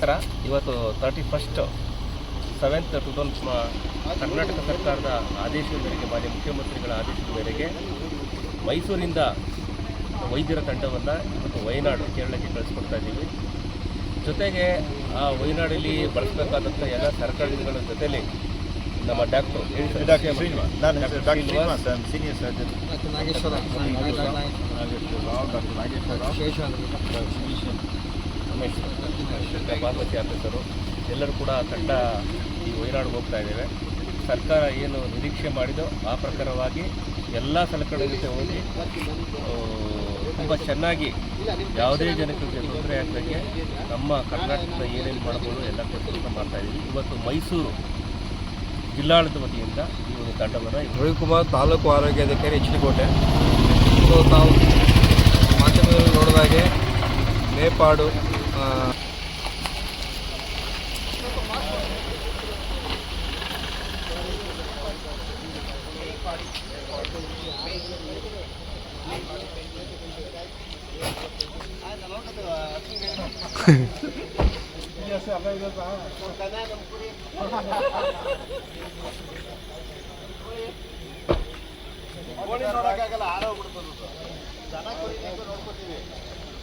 ಪ್ರಕಾರ ಇವತ್ತು thirty first seventh two thousand Karnataka ಸರ್ಕಾರದ ಆದೇಶದ ಮೇರೆಗೆ ಮಾನ್ಯ ಮುಖ್ಯಮಂತ್ರಿಗಳ ಆದೇಶದ ಮೇರೆಗೆ ಮೈಸೂರಿಂದ ವೈದ್ಯರ ತಂಡವನ್ನು ಇವತ್ತು ವಯನಾಡು ಕೇರಳಕ್ಕೆ ಕಳಿಸ್ಕೊಡ್ತಾ ಇದ್ದೀವಿ. ಜೊತೆಗೆ ಆ ವಯನಾಡಲ್ಲಿ ಬಳಸಬೇಕಾದಂಥ ಎಲ್ಲ ಸರ್ಕಾರಗಳ ಜೊತೆಯಲ್ಲಿ ನಮ್ಮ doctor senior surgeon Nageshwara. Nageshwara. Rao doctor Nageshwara. Umesh Bhagwati officer. ಎಲ್ಲರೂ ಕೂಡ ತಂಡ ಈ ವೈರಾಡ್ಗೆ ಹೋಗ್ತಾ ಇದ್ದೇವೆ. ಸರ್ಕಾರ ಏನು ನಿರೀಕ್ಷೆ ಮಾಡಿದೋ ಆ ಪ್ರಕಾರವಾಗಿ ಎಲ್ಲ ಸಲಕರಣೆಗಳಿಗೆ ಹೋಗಿ ತುಂಬ ಚೆನ್ನಾಗಿ ಯಾವುದೇ ಜನಕ್ಕೆ ತೊಂದರೆ ಆಗದಂಗೆ ನಮ್ಮ ಕರ್ನಾಟಕದ ಏನೇನು ಮಾಡ್ಬೋದು ಎಲ್ಲ ಕೆಲಸ ಮಾಡ್ತಾ ಇದ್ದೀವಿ. ಇವತ್ತು ಮೈಸೂರು ಜಿಲ್ಲಾಡಳಿತ ವತಿಯಿಂದ ಈ ಒಂದು ತಂಡವನ್ನು ರವಿಕುಮಾರ್, ತಾಲೂಕು ಆರೋಗ್ಯಾಧಿಕಾರಿ ಎಚ್ ಡಿ ಕೋಟೆ ಸೊ ತಾವು ಮಾಧ್ಯಮದಲ್ಲಿ ನೋಡಿದಾಗೆ, ನೇಪಾಡು Ah. ಓಡಿ ನೋಡಕ್ಕಾಗಲ್ಲ ಆರೋ ಬಿಡ್ಬೋದು ದನ ಕುರಿ ನೋಡ್ಕೋತೀವಿ